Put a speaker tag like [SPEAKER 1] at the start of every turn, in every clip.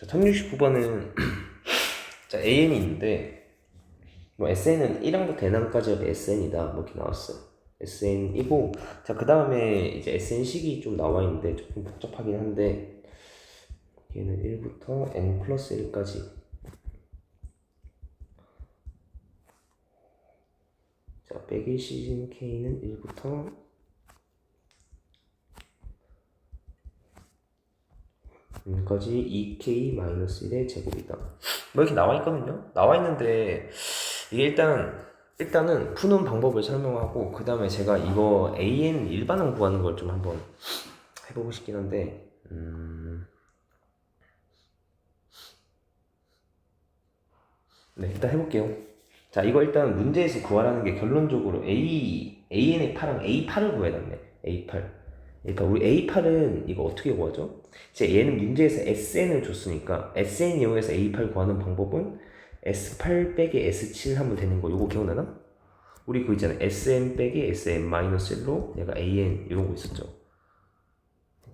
[SPEAKER 1] 자, 1069번은 자, AN이 있는데 뭐 SN은 1항부터 N항까지가 SN이다 뭐 이렇게 나왔어요. SN이고 자 그 다음에 이제 SN식이 좀 나와 있는데 조금 복잡하긴 한데 얘는 1부터 N 플러스 1까지 자 빼기 시즌 K는 1부터 여기까지 2k-1의 제곱이다. 뭐 이렇게 나와 있거든요. 나와 있는데 이게 일단 일단은 푸는 방법을 설명하고 그 다음에 제가 이거 AN 일반항 구하는 걸 좀 한번 해보고 싶긴 한데 음... 네 일단 해볼게요. 자 이거 일단 문제에서 구하라는 게 결론적으로 A AN의 8랑 A8을 구해야 되네. A8. 그러니까 우리 A8은 이거 어떻게 구하죠? 제 얘는 문제에서 SN을 줬으니까 SN 이용해서 A8 구하는 방법은 S8 빼기 S7 하면 되는 거 이거 기억나나? 우리 그거 있잖아 SN 빼기 SM-1로 얘가 AN 이런 거 있었죠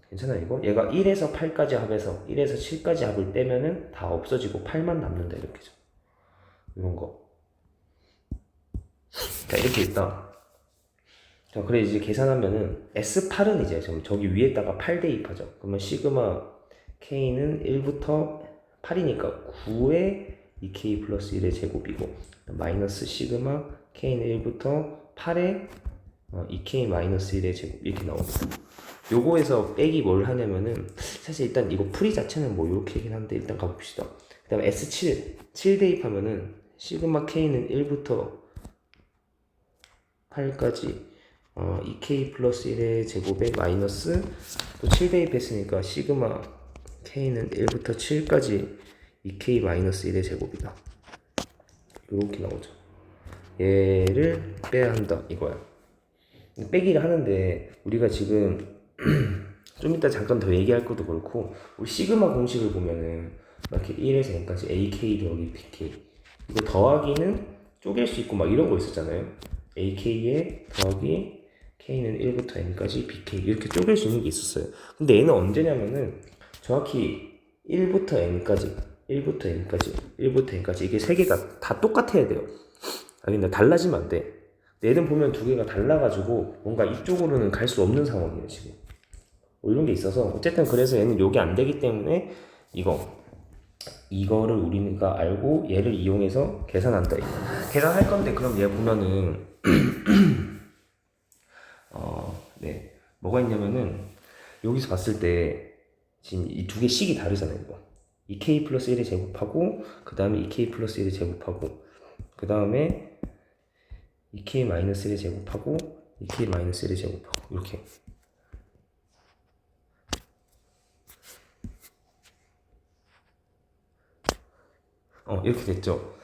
[SPEAKER 1] 괜찮아 이거? 얘가 1에서 8까지 합해서 1에서 7까지 합을 빼면은 다 없어지고 8만 남는다 이렇게죠 이런 거 자, 이렇게 있다. 자, 그래 이제 계산하면은 S8은 이제 좀 저기 위에다가 8 대입 하죠. 그러면 시그마 K는 1부터 8이니까 9에 2K 플러스 1의 제곱이고 마이너스 시그마 K는 1부터 8에 2K 마이너스 1의 제곱 이렇게 나옵니다. 요거에서 빼기 뭘 하냐면은 사실 일단 이거 풀이 자체는 뭐 이렇게긴 한데 일단 가봅시다. 그 다음에 S7 7 대입하면은 시그마 K는 1부터 8까지 어, 2k 플러스 1의 제곱에 마이너스 또 7 대입했으니까 시그마 k는 1부터 7까지 2k 마이너스 1의 제곱이다. 이렇게 나오죠. 얘를 빼야 한다 이거야. 빼기를 하는데 우리가 지금 좀 이따 잠깐 더 얘기할 것도 그렇고 우리 시그마 공식을 보면은 이렇게 1에서 n까지 ak 더하기 bk 이거 더하기는 쪼갤 수 있고 막 이런 거 있었잖아요. ak에 더하기 k는 1부터 n까지 bk 이렇게 쪼갤 수 있는 게 있었어요. 근데 얘는 언제냐면은 정확히 1부터 n까지 1부터 n까지 1부터 n까지 이게 세 개가 다 똑같아야 돼요. 알겠나? 달라지면 안 돼. 근데 얘는 보면 두 개가 달라가지고 뭔가 이쪽으로는 갈 수 없는 상황이에요 지금. 뭐 이런 게 있어서 어쨌든 그래서 얘는 요게 안 되기 때문에 이거 이거를 우리가 알고 얘를 이용해서 계산한다. 계산할 건데 그럼 얘 보면은 어, 네. 뭐가 있냐면은 여기서 봤을 때 지금 이 두 개 식이 다르잖아요. 이거. 2k 플러스 1의 제곱하고 그 다음에 2k 플러스 1의 제곱하고 그 다음에 2k 마이너스 1의 제곱하고 2k 마이너스 1의 제곱하고 이렇게 어 이렇게 됐죠.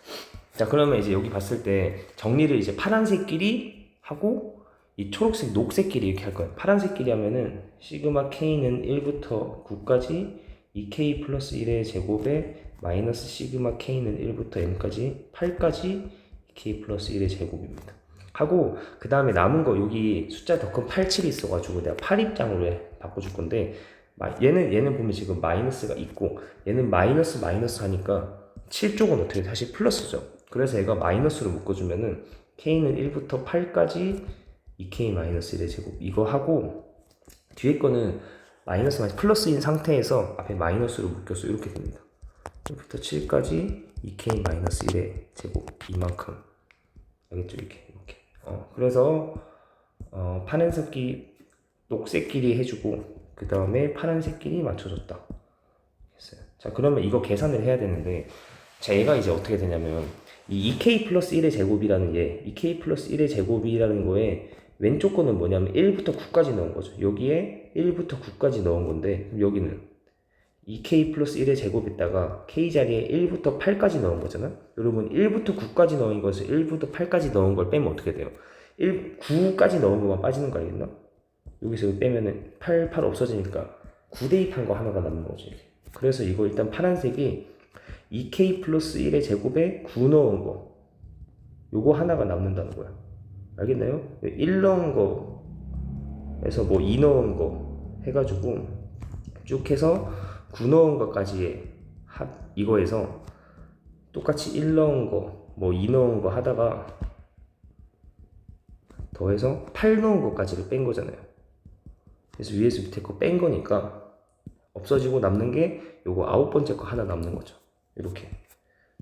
[SPEAKER 1] 자 그러면 이제 여기 봤을 때 정리를 이제 파란색끼리 하고 이 초록색 녹색끼리 이렇게 할 거예요. 파란색끼리 하면은 시그마 k는 1부터 9까지 2k 플러스 1의 제곱에 마이너스 시그마 k는 1부터 n까지 8까지 2k 플러스 1의 제곱입니다. 하고 그 다음에 남은 거 여기 숫자 더 큰 87이 있어가지고 내가 8입장으로 해 바꿔줄 건데 마- 얘는 얘는 보면 지금 마이너스가 있고 얘는 마이너스 마이너스 하니까 7쪽은 어떻게 다시 플러스죠. 그래서 얘가 마이너스로 묶어주면은 k는 1부터 8까지 2k 마이너스 1의 제곱. 이거 하고 뒤에 거는 마이너스 마이너스 플러스인 상태에서 앞에 마이너스로 묶여서 이렇게 됩니다. 1부터 7까지 2k 마이너스 1의 제곱. 이만큼. 알겠죠? 이렇게 이렇게. 어 그래서 어 파란색끼리 녹색끼리 해주고 그 다음에 파란색끼리 맞춰줬다. 했어요. 자 그러면 이거 계산을 해야 되는데 자 얘가 이제 어떻게 되냐면 이 2k 플러스 1의 제곱이라는 게 2k 플러스 1의 제곱이라는 거에 왼쪽 거는 뭐냐면 1부터 9까지 넣은 거죠. 여기에 1부터 9까지 넣은 건데 여기는 2k 플러스 1의 제곱에다가 k 자리에 1부터 8까지 넣은 거잖아. 여러분 1부터 9까지 넣은 것을 1부터 8까지 넣은 걸 빼면 어떻게 돼요? 1, 9까지 넣은 것만 빠지는 거 알겠나? 여기서 빼면은 8, 8 없어지니까 9 대입한 거 하나가 남는. 이렇게. 그래서 이거 일단 파란색이 2k 플러스 1의 제곱에 9 넣은 거 요거 하나가 남는다는 거야. 알겠나요? 1 넣은 거에서 뭐 2 넣은 거 해가지고 쭉 해서 9 넣은 것까지 합 이거에서 똑같이 1 넣은 거 뭐 2 넣은 거 하다가 더해서 8 넣은 것까지를 뺀 거잖아요. 그래서 위에서 밑에 거 뺀 거니까 없어지고 남는 게 요거 아홉 번째 거 하나 남는 거죠. 이렇게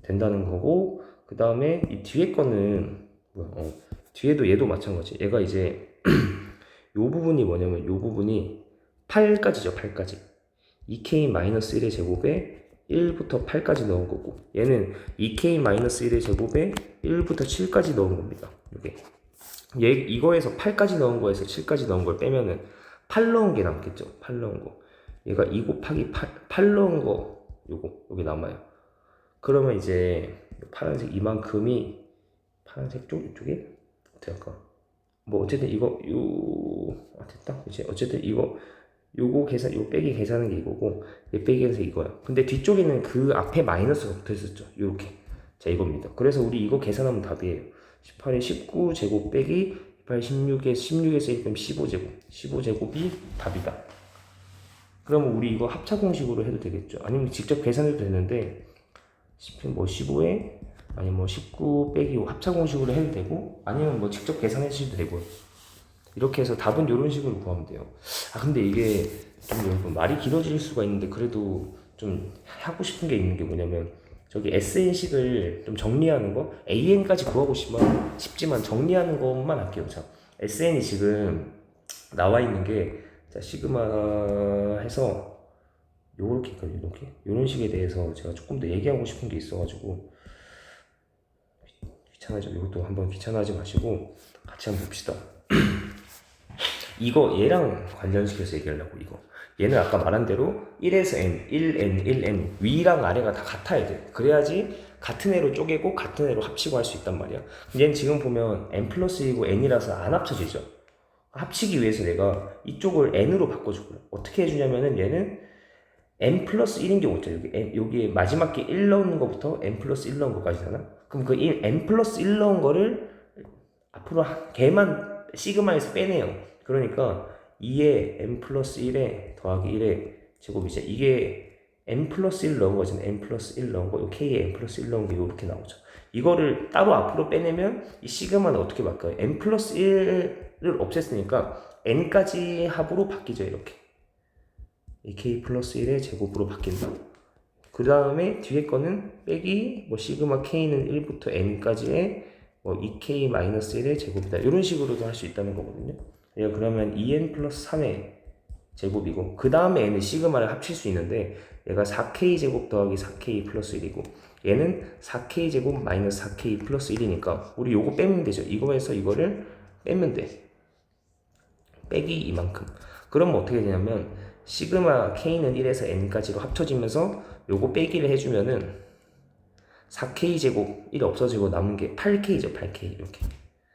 [SPEAKER 1] 된다는 거고 그 다음에 이 뒤에 거는 뭐야? 어, 뒤에도 얘도 마찬가지. 얘가 이제 요 부분이 뭐냐면 요 부분이 8까지죠. 8까지. 2k-1의 제곱에 1부터 8까지 넣은 거고 얘는 2k-1의 제곱에 1부터 7까지 넣은 겁니다. 이게 얘 이거에서 8까지 넣은 거에서 7까지 넣은 걸 빼면은 8 넣은 게 남겠죠. 8 넣은 거. 얘가 2 곱하기 8, 8 넣은 거 요거 여기 남아요. 그러면 이제 파란색 이만큼이 파란색 쪽 이쪽에 할까? 뭐 어쨌든 이거 요 아, 됐다 이제 어쨌든 이거 요거 계산 요 빼기 계산하는 게 이거고 얘 빼기 계산 이거야. 근데 뒤쪽에는 그 앞에 마이너스가 붙어 있었죠. 요렇게 자 이겁니다. 그래서 우리 이거 계산하면 답이에요. 18에 19 제곱 빼기 18 16에 16에서 1 빼면 15 제곱 15 제곱이 답이다. 그러면 우리 이거 합차 공식으로 해도 되겠죠. 아니면 직접 계산해도 되는데 10, 뭐 15에 아니 뭐19 빼기 5 합차 공식으로 해도 되고 아니면 뭐 직접 계산하셔도 되고요. 이렇게 해서 답은 이런 식으로 구하면 돼요. 아 근데 이게 좀 여러분 말이 길어질 수가 있는데 그래도 좀 하고 싶은 게 있는 게 뭐냐면 저기 SN식을 좀 정리하는 거 AN까지 구하고 싶지만 싶지만 정리하는 것만 할게요. 자 SN이 지금 나와 있는 게 자, 시그마 해서 요렇게 있거든요. 이렇게 이런 식에 대해서 제가 조금 더 얘기하고 싶은 게 있어가지고 귀찮아져. 이것도 한번 귀찮아하지 마시고 같이 한번 봅시다. 이거 얘랑 관련시켜서 얘기하려고 이거. 얘는 아까 말한 대로 1에서 n, 1n, 1n 위랑 아래가 다 같아야 돼. 그래야지 같은 애로 쪼개고 같은 애로 합치고 할 수 있단 말이야. 얘는 지금 보면 n 플러스 1이고 n이라서 안 합쳐지죠. 합치기 위해서 내가 이쪽을 n으로 거야. 어떻게 해주냐면은 얘는 n 플러스 1인 경우 있죠. 여기 여기에 마지막 게 1 넣는 것부터 n 플러스 1 넣은 것까지잖아. 그럼 그 1, n 플러스 1 넣은 거를 앞으로 한- 걔만 시그마에서 빼내요. 그러니까 2에 n 플러스 1에 더하기 1에 제곱이죠. 이게 n 플러스 1 넣은 거잖아요. n 플러스 1 넣은 거, 요 k에 n 플러스 1 넣은 게 이렇게 나오죠. 이거를 따로 앞으로 빼내면 이 시그마는 어떻게 바꿔요? n 플러스 1을 없앴으니까 n까지 합으로 바뀌죠. 이렇게. 이 k 플러스 1의 제곱으로 바뀐다. 그 다음에 뒤에 거는 빼기 뭐 시그마 k는 1부터 n까지의 뭐 2k 마이너스 1의 제곱이다. 이런 식으로도 할 수 있다는 거거든요. 예, 그러면 2n 플러스 3의 제곱이고 그 다음에 n은 시그마를 합칠 수 있는데 얘가 4k 제곱 더하기 4k 플러스 1이고 얘는 4k 제곱 마이너스 4k 플러스 1이니까 우리 요거 빼면 되죠. 이거에서 이거를 빼면 돼. 빼기 이만큼. 그러면 어떻게 되냐면 시그마 k는 1에서 n까지로 합쳐지면서 요거 빼기를 해주면은 4k 제곱 1 없어지고 남은 게 8k죠 8k 이렇게.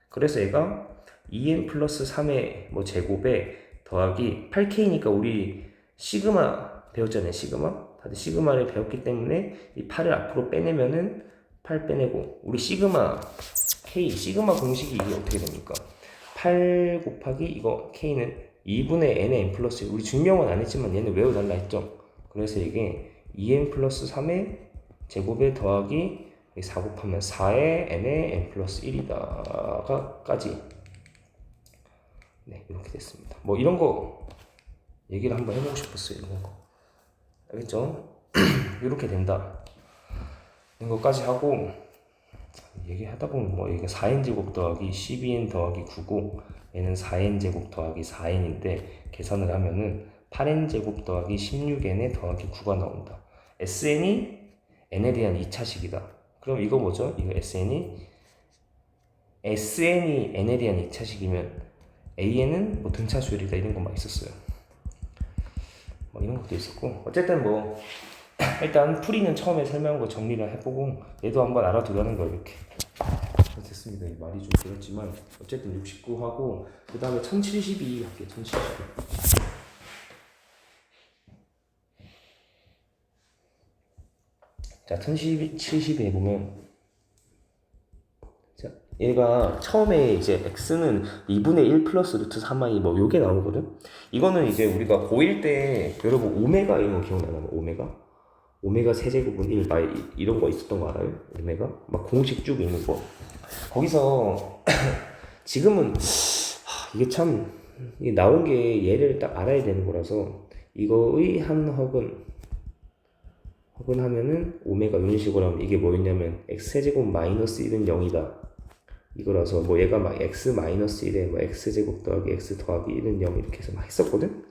[SPEAKER 1] 그래서 얘가 2n 플러스 3의 뭐 제곱에 더하기 8k니까 우리 시그마 배웠잖아요 시그마. 다들 시그마를 배웠기 때문에 이 8을 앞으로 빼내면은 8 빼내고 우리 시그마 k 시그마 공식이 이게 어떻게 됩니까? 8 곱하기 이거 k는 2분의 n의 n 플러스 1 우리 증명은 안 했지만 얘는 외워달라 했죠 그래서 이게 2n 플러스 3의 제곱에 더하기 4 곱하면 4의 n의 n 플러스 1이다가까지 네 이렇게 됐습니다. 뭐 이런 거 얘기를 한번 해보고 싶었어요. 이런 거 알겠죠? 이렇게 된다. 이런 거까지 하고 얘기하다 보면 뭐 이게 4n 제곱 더하기 12n 더하기 9고 얘는 4n 제곱 더하기 4n인데 계산을 하면은 8n 제곱 더하기 16n에 더하기 9가 나온다. SN이 n에 대한 2차식이다. 그럼 이거 뭐죠? 이거 SN이 SN이 n에 대한 2차식이면 AN은 뭐 등차수열이다 이런 거 막 있었어요. 뭐 이런 것도 있었고 어쨌든 뭐 일단 풀이는 처음에 설명한 거 정리를 해보고 얘도 한번 알아두라는 거 이렇게 됐습니다. 이 말이 좀 길었지만 어쨌든 69하고 그 다음에 1072 할게요. 1072. 자, 1070에 보면 자, 얘가 처음에 이제 x는 2분의 1 플러스 루트 3i 뭐 요게 나오거든. 이거는 이제 우리가 고1 때 여러분 오메가 이런 거 기억나나요? 오메가? 오메가 세제곱은 1, 막 이- 이런 거 있었던 거 알아요? 오메가? 막 공식 쭉 있는 거. 거기서 지금은 하, 이게 참 이게 나온 게 얘를 딱 알아야 되는 거라서 이거의 한 헉은 헉은 하면은 오메가 이런 식으로 하면 이게 뭐였냐면 x 세제곱 마이너스 1은 0이다 이거라서 뭐 얘가 막 x 마이너스 1에 뭐 x 제곱 더하기 x 더하기 1은 0 이렇게 해서 막 했었거든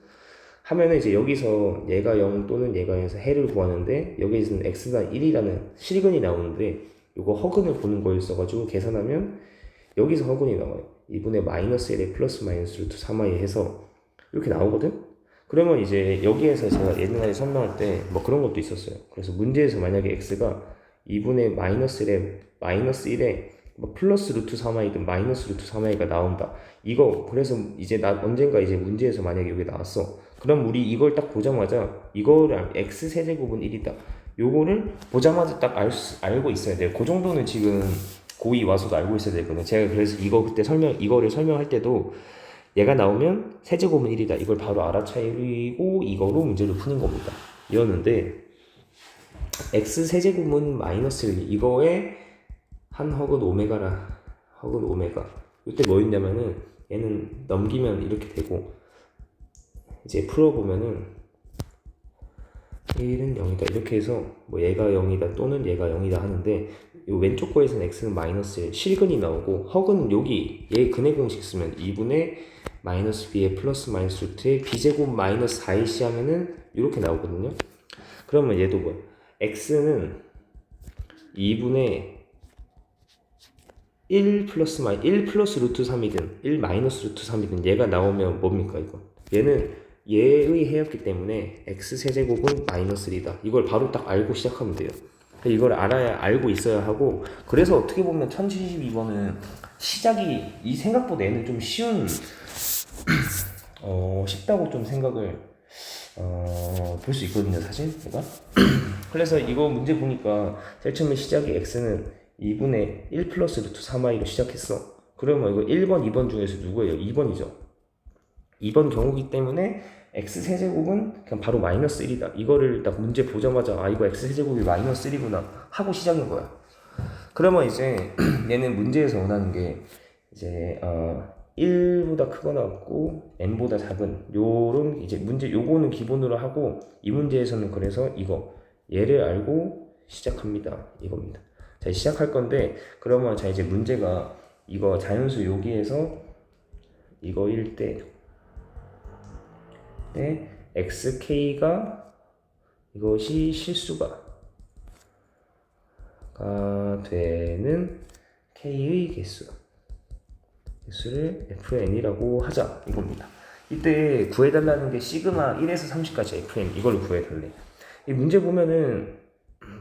[SPEAKER 1] 하면은 이제 여기서 얘가 0 또는 얘가 0에서 해를 구하는데 여기에서는 x가 1이라는 실근이 나오는데 이거 허근을 보는 거였어가지고 계산하면 여기서 허근이 나와요. 2분의 마이너스 1에 플러스 마이너스 루트 3i 해서 이렇게 나오거든? 그러면 이제 여기에서 제가 옛날에 설명할 때 뭐 그런 것도 있었어요. 그래서 문제에서 만약에 x가 2분의 마이너스 1에 마이너스 1에 뭐 플러스 루트 3i든 마이너스 루트 3i가 나온다. 이거 그래서 이제 나 언젠가 이제 문제에서 만약에 여기 나왔어 그럼 우리 이걸 딱 보자마자 이거를 알- x 세제곱은 1이다. 요거를 보자마자 딱 알, 수- 알고 있어야 돼요. 그 정도는 지금 고2 와서도 알고 있어야 되거든요. 제가 그래서 이거 그때 설명 이거를 설명할 때도 얘가 나오면 세제곱은 1이다. 이걸 바로 알아차리고 이거로 문제를 푸는 겁니다. 이었는데 x 세제곱은 마이너스 1 이거에 한 헉은 오메가라 헉은 오메가. 이때 뭐였냐면은 얘는 넘기면 이렇게 되고 이제 풀어보면은 1은 0이다. 이렇게 해서 뭐 얘가 0이다 또는 얘가 0이다 하는데 이 왼쪽 거에서는 x는 마이너스 1 실근이 나오고 허근은 여기 얘 근해 공식 쓰면 2분의 마이너스 b에 플러스 마이너스 루트에 b제곱 마이너스 4ac 하면은 이렇게 나오거든요. 그러면 얘도 뭐야? X는 2분의 1 플러스 마이 1 플러스 루트 3이든 1 마이너스 루트 3이든 얘가 나오면 뭡니까 이거? 얘는 얘의 해였기 때문에 x 세제곱은 마이너스 1이다 이걸 바로 딱 알고 시작하면 돼요 이걸 알아야 알고 있어야 하고 그래서 어떻게 보면 1072번은 시작이 이 생각보다 얘는 좀 쉬운 어 쉽다고 좀 생각을 어, 볼 수 있거든요 사실 제가 그래서 이거 문제 보니까 제일 처음에 시작이 x는 2분의 1 플러스 루트 3i로 시작했어. 그러면 이거 1번, 2번 중에서 누구예요? 2번이죠. 2번 경우기 때문에 x 세제곱은 그냥 바로 마이너스 1이다. 이거를 딱 문제 보자마자 아 이거 x 세제곱이 마이너스 1이구나 하고 시작인 거야. 그러면 이제 얘는 문제에서 원하는 게 이제 어 1보다 크거나 같고 n보다 작은 요런 이제 문제 요거는 기본으로 하고 이 문제에서는 그래서 이거 얘를 알고 시작합니다. 이겁니다. 자, 시작할 건데 그러면 자 이제 문제가 이거 자연수 여기에서 이거일 때 때 xk가 이것이 실수가 가 되는 k의 개수 개수를 fn이라고 하자 이겁니다. 이때 구해달라는 게 시그마 1에서 30까지 fn 이걸 구해달래. 이 문제 보면은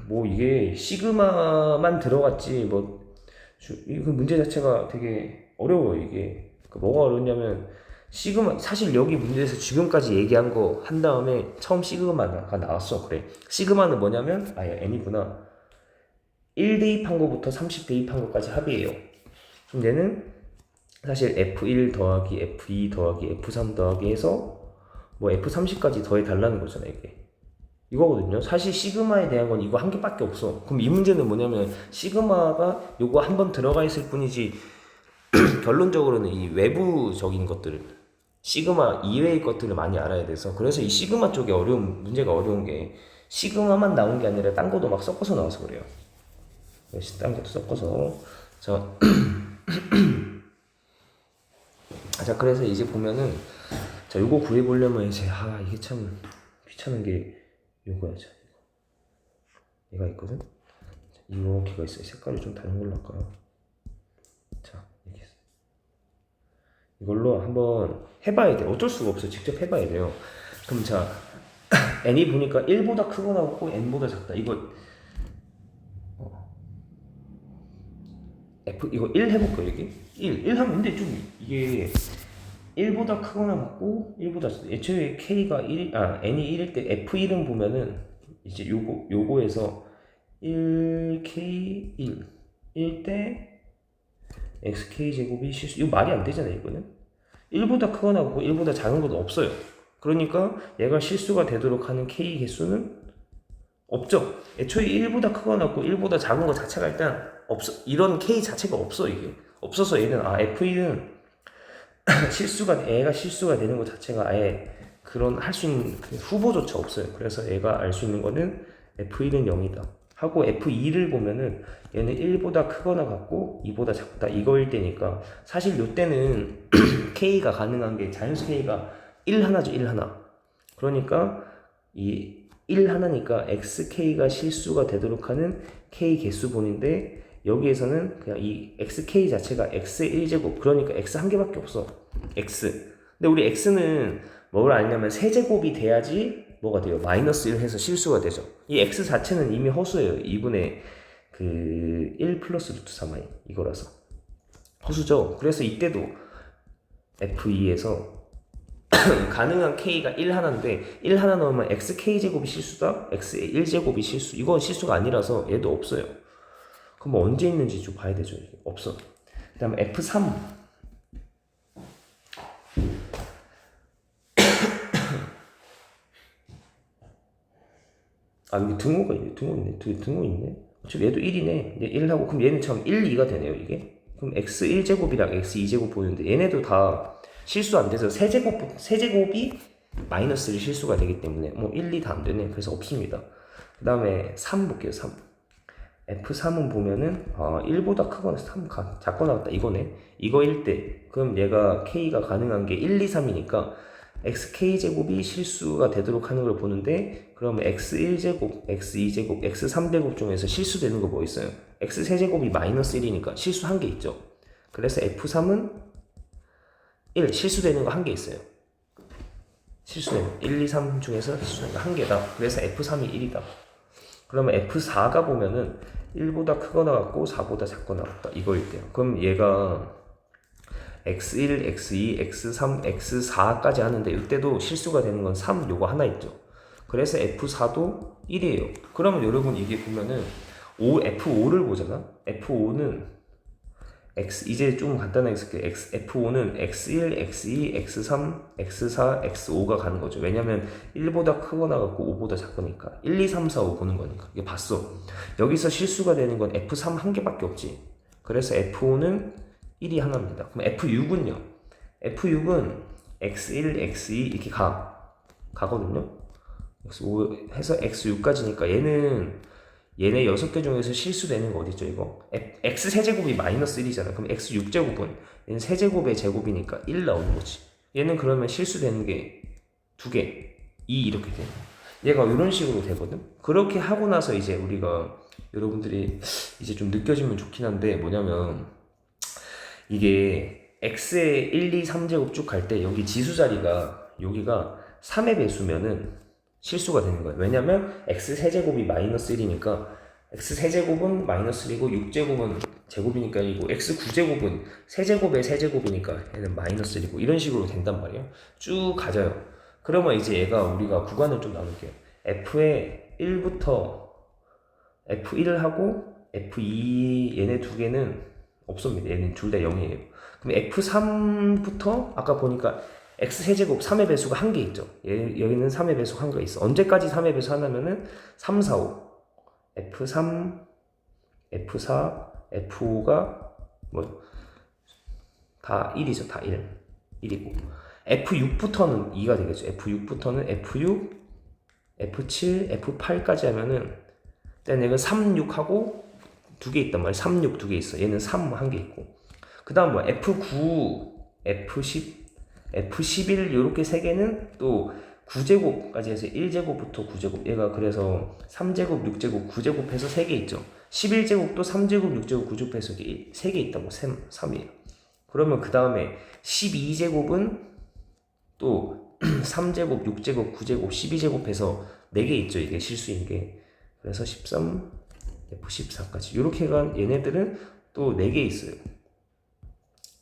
[SPEAKER 1] 뭐 이게 시그마만 들어갔지 뭐이그 문제 자체가 되게 어려워요 이게 그 뭐가 어렵냐면 시그마 사실 여기 문제에서 지금까지 얘기한 거 한 다음에 처음 시그마가 나왔어 그래 시그마는 뭐냐면 아 n이구나 1 대입한 거부터 30 대입한 거까지 합이에요 그럼 얘는 사실 F1 더하기 F2 더하기 F3 더하기 해서 뭐 F30까지 더해 달라는 거잖아 이게 이거거든요. 사실 시그마에 대한 건 이거 한 개밖에 없어. 그럼 이 문제는 뭐냐면 시그마가 요거 한 번 들어가 있을 뿐이지 결론적으로는 이 외부적인 것들을 시그마 이외의 것들을 많이 알아야 돼서 그래서 이 시그마 쪽에 어려운 문제가 어려운 게 시그마만 나온 게 아니라 딴 것도 막 섞어서 나와서 그래요. 딴 것도 섞어서. 자, 자 그래서 이제 보면은 자 요거 구해보려면 이제 아 이게 참 귀찮은 게 요거야 자. 얘가 있거든? 자, 이렇게가 있어요. 색깔이 좀 다른 걸로 할까요 자 이렇게 있어 이걸로 한번 해봐야 돼 어쩔 수가 없어 직접 해봐야 돼요. 그럼 자 n이 보니까 1보다 크거나 같고 n보다 작다. 이거 어. f 이거 1 해볼까요 이게 1 1 하면 근데 좀 이게 1보다 크거나 같고 1보다 작다. 애초에 k가 1, 아 n이 1일 때 f1은 보면은 이제 요거 요거에서 1k 1 1때 xk 제곱이 실수 이거 말이 안 되잖아요 이거는 1보다 크거나 같고 1보다 작은 것도 없어요 그러니까 얘가 실수가 되도록 하는 k 개수는 없죠. 애초에 1보다 크거나 없고 1보다 작은 거 자체가 일단 없어. 이런 K 자체가 없어 이게. 없어서 얘는 아 F1은 실수가 애가 실수가 되는 것 자체가 아예 그런 할 수 있는 그 후보조차 없어요. 그래서 얘가 알 수 있는 거는 F1은 0이다. 하고 F2를 보면은 얘는 1보다 크거나 같고 2보다 작다 이거일 때니까 사실 요때는 K가 가능한 게 자연수 K가 1 하나죠 1 하나. 그러니까 이 1 하나니까 XK가 실수가 되도록 하는 K 개수분인데 여기에서는 그냥 이 XK 자체가 X의 1제곱 그러니까 X 한 개밖에 없어 X. 근데 우리 X는 뭘 알냐면 세제곱이 돼야지 뭐가 돼요? 마이너스 1 해서 실수가 되죠. 이 X 자체는 이미 허수예요. 2분의 그 1 플러스 루트 3i 이거라서. 허수죠. 그래서 이때도 F2에서 가능한 k가 1 하나인데 1 하나 넣으면 xk 제곱이 실수다? X의 1제곱이 실수. 이건 실수가 아니라서 얘도 없어요. 그럼 언제 있는지 좀 봐야 되죠 없어. 그 다음에 f3 아 여기 등호가 있네 등호 있네 등, 등호 있네 어차피 얘도 1이네 얘 1하고 그럼 얘는 참 1, 2가 되네요 이게 그럼 x 1제곱이랑 x 2제곱 보이는데 얘네도 다 실수 안 돼서 세제곱 세제곱이 마이너스 1 실수가 되기 때문에 뭐 1, 2 다 안 되네. 그래서 없습니다. 그 다음에 3 볼게요. 3. F3은 보면은 아, 1보다 크거나 3 가, 작거나 같다 이거네. 이거일 때 그럼 얘가 K가 가능한 게 1, 2, 3이니까 XK 제곱이 실수가 되도록 하는 걸 보는데 그러면 X1제곱, X2제곱, X3제곱 중에서 실수되는 거 뭐 있어요? X3제곱이 마이너스 1이니까 실수 한 개 있죠. 그래서 F3은 1 실수되는 거 한 개 있어요. 실수되는 1, 2, 3 중에서 실수되는 거한 개다. 그래서 F3이 1이다. 그러면 F4가 보면은 1보다 크거나 같고 4보다 작거나 같다. 이거일 때요. 그럼 얘가 X1, X2, X3, X4까지 하는데 이때도 실수가 되는 건 3 요거 하나 있죠. 그래서 F4도 1이에요. 그러면 여러분 이게 보면은 5, F5를 보잖아. F5는 x 이제 좀 간단하게 쓸게요. x f5는 x1, x2, x3, x4, x5가 가는 거죠. 왜냐면 1보다 크거나 같고 5보다 작으니까 1, 2, 3, 4, 5 보는 거니까 이게 봤어. 여기서 실수가 되는 건 f3 한 개밖에 없지. 그래서 f5는 1이 하나입니다. 그럼 f6은요. f6은 x1, x2 이렇게 가 가거든요. x5 해서 x6까지니까 얘는 얘네 여섯 개 중에서 실수되는 거 어딨죠 이거 x 세제곱이 마이너스 1이잖아 그럼 x 6제곱은 얘는 세제곱의 제곱이니까 1 나오는 거지 얘는 그러면 실수되는 게두 개, 2 이렇게 돼 얘가 이런 식으로 되거든 그렇게 하고 나서 이제 우리가 여러분들이 이제 좀 느껴지면 좋긴 한데 뭐냐면 이게 x의 1, 2, 3제곱 쭉 갈 때 여기 지수 자리가 여기가 3의 배수면은 실수가 되는 거예요. 왜냐면 x 세제곱이 마이너스 1이니까 x 세제곱은 마이너스 1이고 6제곱은 제곱이니까 1이고 x 9제곱은 세제곱의 세제곱이니까 얘는 마이너스 1이고 이런 식으로 된단 말이에요. 쭉 가져요. 그러면 이제 얘가 우리가 구간을 좀 나눌게요. f의 1부터 f1을 하고 f2 얘네 두 개는 없습니다. 얘는 둘 다 0이에요. 그럼 f3부터 아까 보니까 x 세제곱 3의 배수가 한 개 있죠. 여기는 3의 배수 한 개 있어. 언제까지 3의 배수 하냐면은 3, 4, 5. F3, F4, F5가 뭐 다 1이죠. 다 1. 1이고. F6부터는 2가 되겠죠. F6부터는 F6, F7, F8까지 하면은 일단 얘가 3, 6하고 두 개 있단 말이야. 3, 6 두 개 있어. 얘는 3 한 개 있고. 그 다음 뭐 F9, F10, F11 이렇게 세 개는 또 9제곱까지 해서 1제곱부터 9제곱. 얘가 그래서 3제곱, 6제곱, 9제곱 해서 3개 있죠. 11제곱도 3제곱, 6제곱, 9제곱 해서 3개 있다고. 3, 3이에요. 그러면 그 다음에 12제곱은 또 3제곱, 6제곱, 9제곱, 12제곱 해서 4개 있죠. 이게 실수인 게. 그래서 13, F14까지 이렇게 간 얘네들은 또 4개 있어요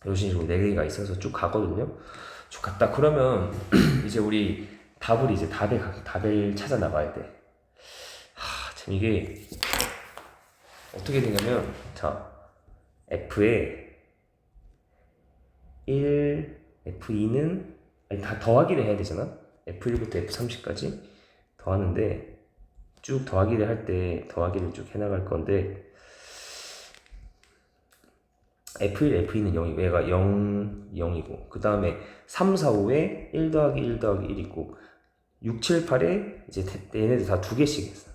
[SPEAKER 1] 이런 식으로 4개가 있어서 쭉 가거든요 쭉 갔다 그러면 이제 우리 답을 이제 답을 답을 찾아 나가야 돼. 하, 참 이게 어떻게 되냐면 자 F에 1 F2는 아니 다 더하기를 해야 되잖아. F1부터 F30까지 더하는데 쭉 더하기를 할 때 더하기를 쭉 해나갈 건데 F1, F2는 0이고 얘가 0, 0이고 그 다음에 3, 4, 5에 1 더하기 1 더하기 1 있고 6, 7, 8에 이제 대- 얘네들 다 두 개씩 있어.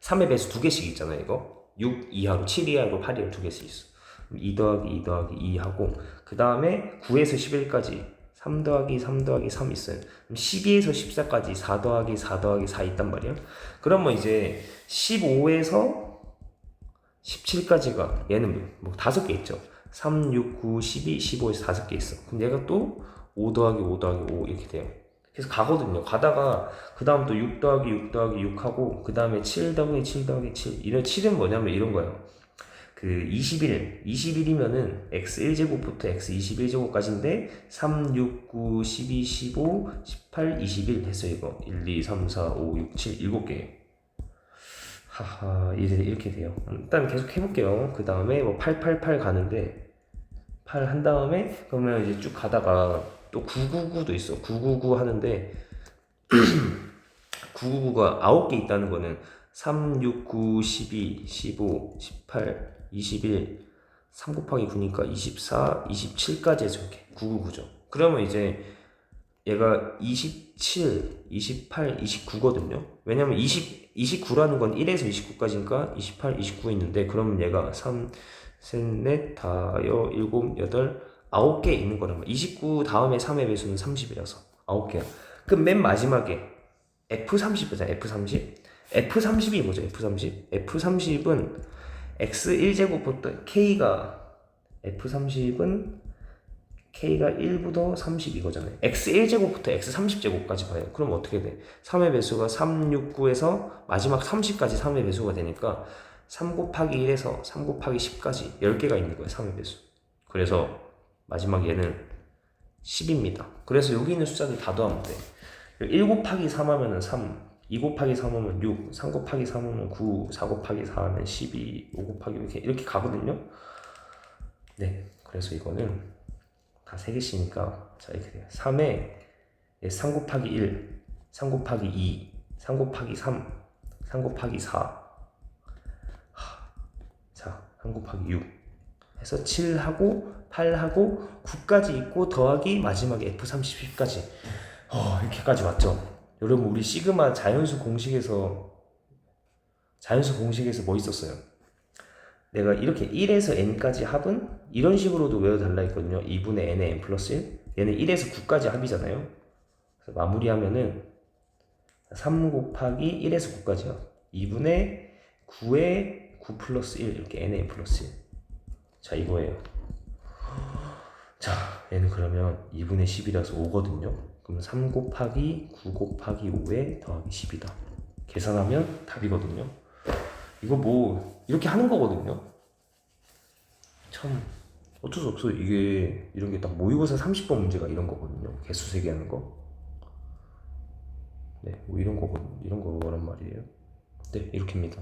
[SPEAKER 1] 3의 배수 두 개씩 있잖아요 이거. 6 이하로 7 이하로 8 이하로 두 개씩 있어. 2 더하기 2 더하기 2 하고 그 다음에 9에서 11까지 3 더하기 3 더하기 3 있어요. 그럼 12에서 14까지 4 더하기 4 더하기 4 있단 말이에요. 그러면 이제 15에서 17까지가 얘는 뭐 다섯 개 있죠. 3, 6, 9, 12, 15에서 다섯 개 있어. 그럼 얘가 또 5 더하기 5 더하기 5 이렇게 돼요. 그래서 가거든요. 가다가 그 다음 또 6 더하기 6 더하기 6 하고 그 다음에 7 더하기 7 더하기 7 이런 7은 뭐냐면 이런 거예요 그 21, 21이면은 x 1제곱부터 x 21제곱까지인데 3, 6, 9, 12, 15, 18, 21 했어 이거. 1, 2, 3, 4, 5, 6, 7 7개. 하하 이제 이렇게 돼요. 일단 계속 해볼게요. 그 다음에 뭐 888 가는데 8 한 다음에 그러면 이제 쭉 가다가 또 999도 있어. 999 하는데 999가 9개 있다는 거는 3, 6, 9, 12, 15, 18, 21, 3 곱하기 9니까 24, 27까지 해서 이렇게 999죠. 그러면 이제 얘가 27, 28, 29거든요. 왜냐면 20, 29라는 건 1에서 29까지니까 28, 29 있는데 그러면 얘가 3, 셋, 넷, 다여, 일곱, 여덟, 아홉 개 있는 거란 말이야. 29 다음에 3의 배수는 30이라서 아홉 개야. 그럼 맨 마지막에 F30이잖아. F30. F30이 뭐죠? F30. F30은 x 1제곱부터 k가 F30은 k가 1부터 30 이거잖아요. x 1제곱부터 x 30제곱까지 봐요. 그럼 어떻게 돼? 3의 배수가 3, 6, 9에서 마지막 30까지 3의 배수가 되니까 3 곱하기 1에서 3 곱하기 10까지 10개가 있는 거예요. 3의 배수. 그래서 마지막 얘는 10입니다. 그래서 여기 있는 숫자들 다 더하면 돼. 1 곱하기 3 하면은 3, 2 곱하기 3 하면 6, 3 곱하기 3 하면 9, 4 곱하기 4 하면 12, 5 곱하기 이렇게 이렇게 가거든요. 네, 그래서 이거는 다세 개씩이니까 자 이렇게 돼요. 3에 3 곱하기 1, 3 곱하기 2, 3 곱하기 3, 3 곱하기 4, 하, 자, 3 곱하기 6 해서 7하고 8하고 9까지 있고 더하기 마지막에 F30까지 어, 이렇게까지 왔죠. 여러분 우리 시그마 자연수 공식에서 자연수 공식에서 뭐 있었어요? 내가 이렇게 1에서 n까지 합은 이런 식으로도 외워달라 했거든요. 2분의 n의 n 플러스 1. 얘는 1에서 9까지 합이잖아요. 그래서 마무리하면은 3 곱하기 1에서 9까지요. 2분의 9에 9 플러스 1 이렇게 n의 n 플러스 1. 자 이거예요. 자 얘는 그러면 2분의 10이라서 5거든요. 그럼 3 곱하기 9 곱하기 5에 더하기 10이다. 계산하면 답이거든요. 이거 뭐 이렇게 하는 거거든요. 참 어쩔 수 없어요. 이게 이런 게 딱 모의고사 30번 문제가 이런 거거든요. 개수 세개 하는 거. 네, 뭐 이런 거거든. 이런 거란 말이에요. 네, 이렇게입니다.